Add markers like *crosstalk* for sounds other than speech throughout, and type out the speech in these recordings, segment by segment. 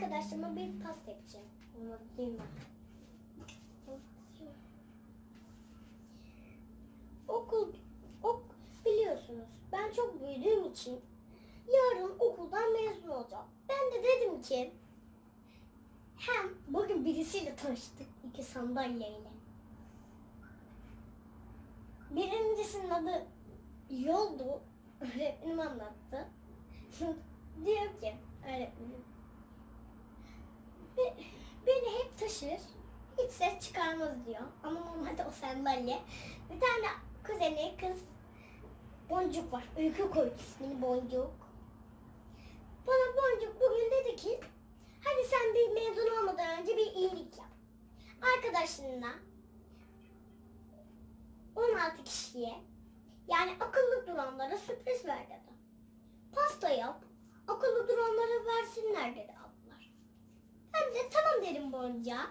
arkadaşlarıma bir pasta yapacağım. Onu değil mi? Okul, ok, biliyorsunuz ben çok büyüdüğüm için yarın okuldan mezun olacağım. Ben de dedim ki hem bugün birisiyle tanıştık iki sandalyeyle. Birincisinin adı Yoldu. Öğretmenim anlattı. *laughs* Diyor ki öğretmenim. "Be- Beni hep taşır. Hiç ses çıkarmaz diyor. Ama normalde o sandalye. Bir tane kuzeni kız Boncuk var. Öykü koydu ismini Boncuk. Bana Boncuk bugün dedi ki hadi sen bir mezun olmadan önce bir iyilik yap. Arkadaşlarına 16 kişiye yani akıllı duranlara sürpriz ver dedi. Pasta yap. Akıllı duranlara versinler dedi. Ben de tamam dedim Bonca.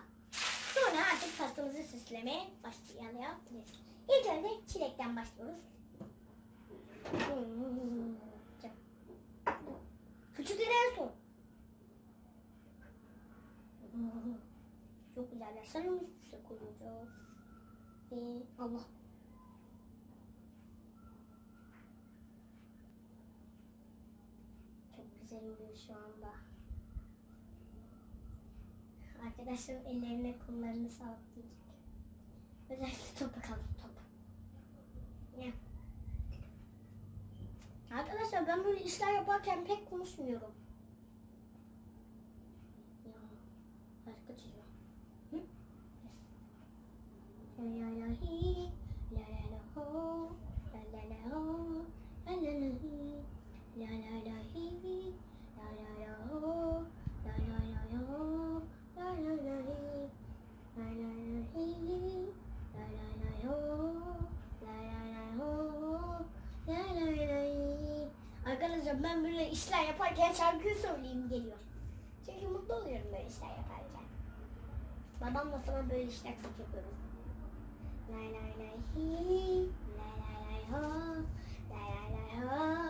Sonra artık pastamızı süslemeye başlayabiliriz. İlk önce çilekten başlıyoruz. Hmm. Küçükleri en son. Hmm. Çok güzeller. Sanırım üst üste koyacağız. Ee, Allah. Çok güzel oluyor şu anda. Arkadaşlarım ellerine kollarını sağlık diyecek. Özellikle topa kaldı top. Ne? Arkadaşlar ben böyle işler yaparken pek konuşmuyorum. Ben böyle işler yaparken şarkı söyleyeyim geliyor. Çünkü mutlu oluyorum böyle işler yaparken. Babamla sana böyle işler çok yapıyorum. Lay lay lay hi, lay lay lay ho, lay lay lay ho,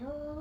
la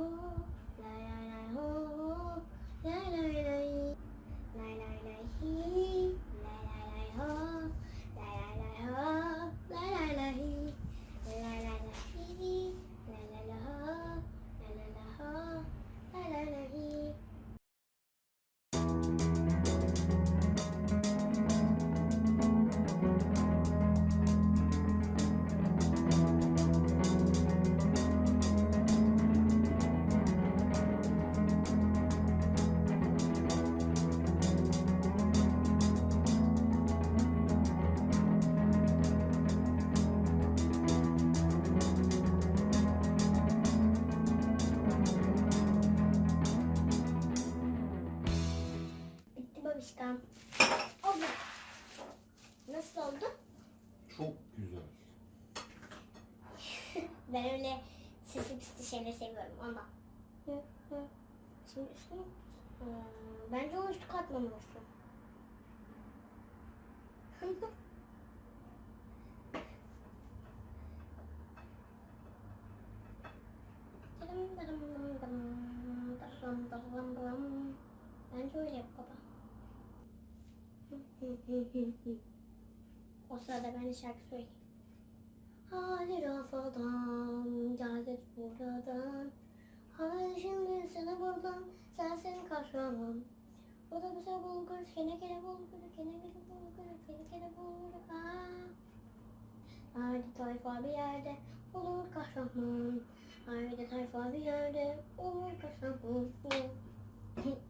güzel. *laughs* Ben öyle sesi pisli şeyleri seviyorum ama. Şimdi üstüne Ee, bence o üstü katmamalısın. *laughs* Bence öyle yap baba. *laughs* O sırada ben de şarkı söyleyeyim. Hadi rafadan, geldik buradan. Hadi şimdi seni buradan, sensin kahraman. O da bize bulgur, kene kene bulgur, kene kene bulgur, kene kene bulgur. Haydi tayfa bir yerde olur kahraman. Haydi tayfa bir yerde olur kahraman. *laughs*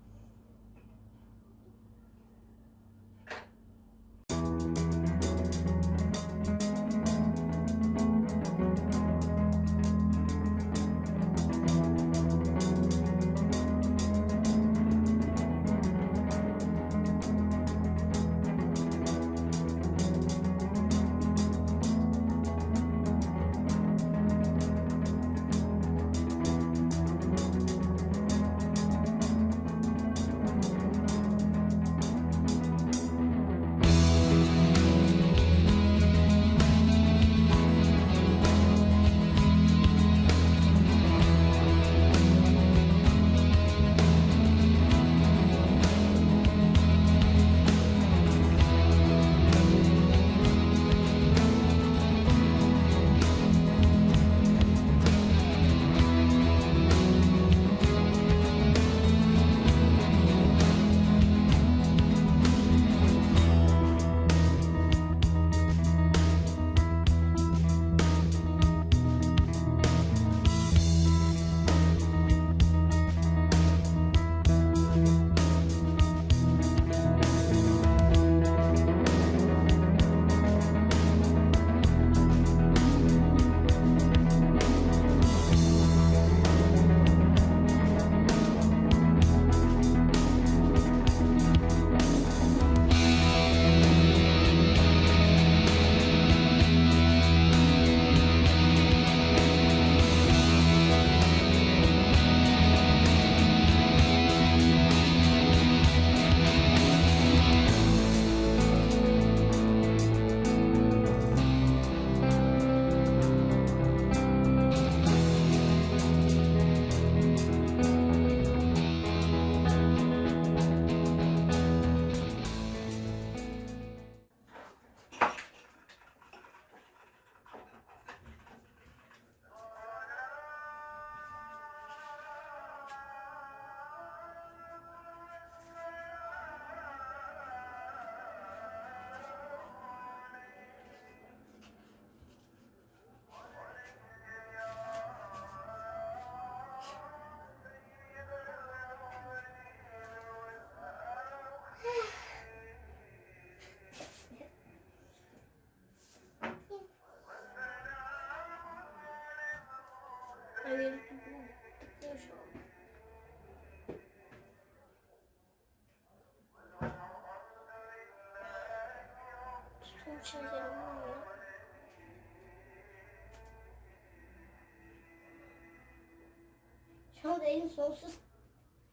Şu anda elim sonsuz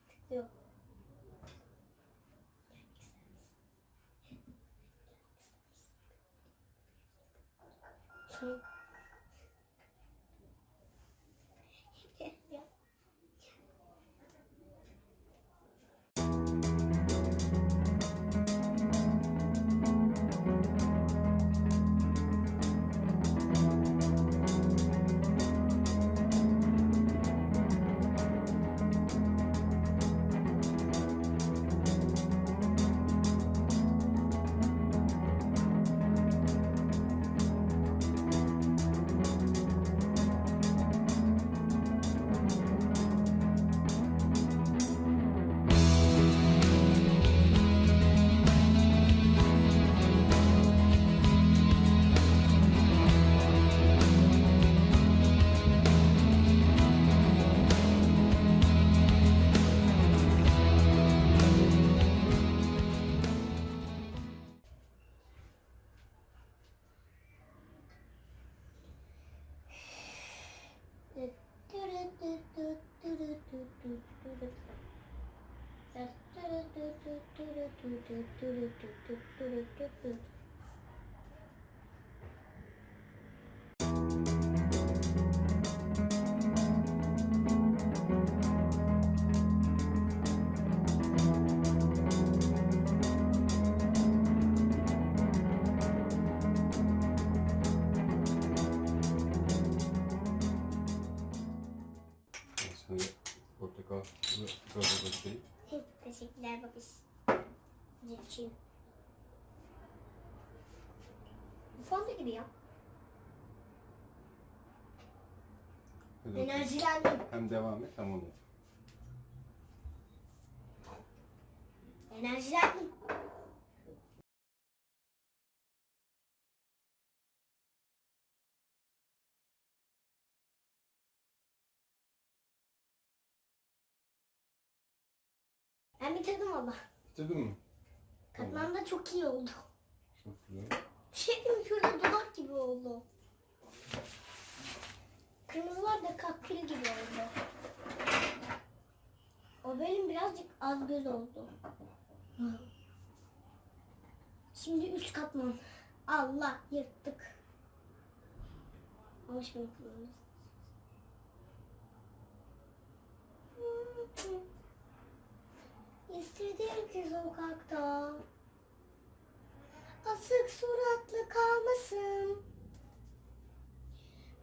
titriyor. Thank şey- それ持ってか、それ、それ、それ、Geçeyim. Bu fonda gibi ya. Hadi. Enerjilendim. Hem devam et hem onu. yap. Enerjilendim. Ben bitirdim valla. Bitirdin mi? Katman da çok iyi oldu. Çok şey diyeyim mi? şurada dudak gibi oldu. Kırmızılar da kakül gibi oldu. O benim birazcık az göz oldu. Şimdi üç katman. Allah yırttık. Ama şimdi İstedim ki sokakta asık suratlı kalmasın.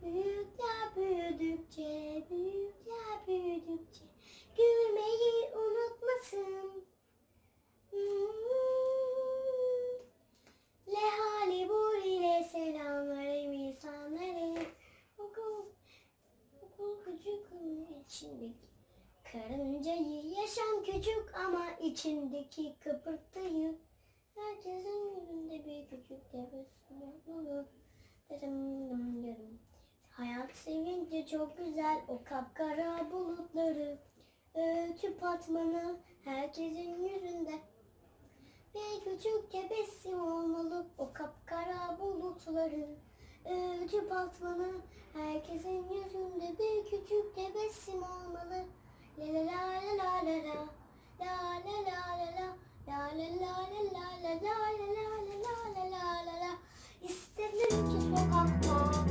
Büyükler büyüdükçe, büyükler büyüdükçe gülmeyi unutmasın. Hmm. Le hali bu ile selamlarım insanları. Okul, okul küçük ama içindeki karıncayı yaşam küçük ama içindeki kıpırtıyı herkesin yüzünde bir küçük tebessüm olur. Dedim dım yarım. Hayat sevince çok güzel o kapkara bulutları öğütüp atmanı herkesin yüzünde. Bir küçük tebessüm olmalı o kapkara bulutları öğütüp atmanı herkesin yüzünde bir küçük tebessüm olmalı. La la la la la la la la la la la la la la la la la la la la la la la la İstedim ki sokakta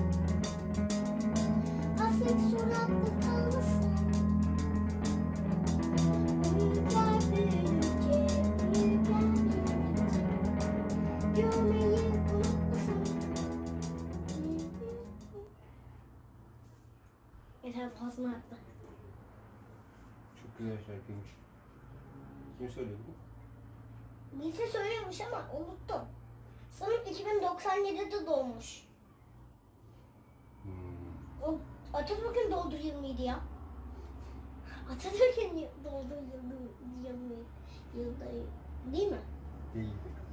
2097'de doğmuş. Hmm. O Atatürk'ün doğduğu yıl mıydı ya? Atatürk'ün doğduğu yıl, yıl, yılda değil mi? Değil.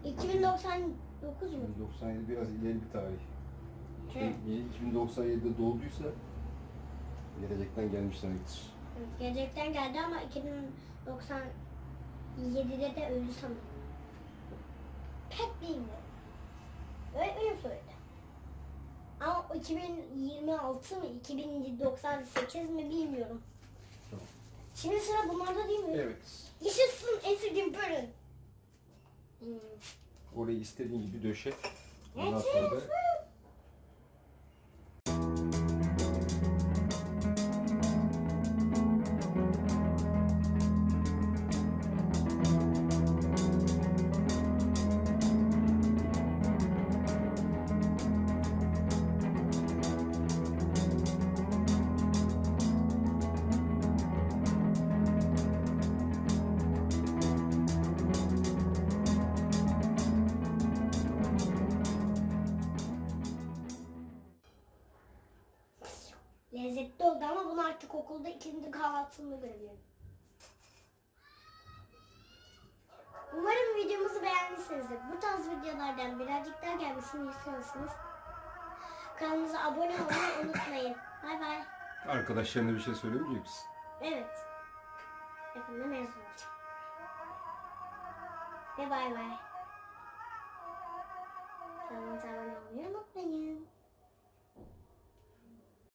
2099 mu? 97 biraz ileri bir tarih. He. 2097'de doğduysa gelecekten gelmiş demektir. Evet, Gelecekten geldi ama 2097'de de öldü sanırım. Pek bilmiyorum. Öğretmenim söyledi. Ama o 2026 mı 2098 mi bilmiyorum. Tamam. Şimdi sıra bunlarda değil mi? Evet. Yaşasın en sevdiğim bölüm. Hmm. Orayı istediğin gibi döşe. Ondan sonra da okulda ikinci kahvaltısında görebilirim. Umarım videomuzu beğenmişsinizdir. Bu tarz videolardan birazcık daha gelmesini istiyorsanız kanalımıza abone olmayı unutmayın. Bay bay. arkadaşlarına bir şey söylemeyecek misin? Evet. Yakında mezun olacağım. Ve bay bay. Kanalımıza abone olmayı unutmayın.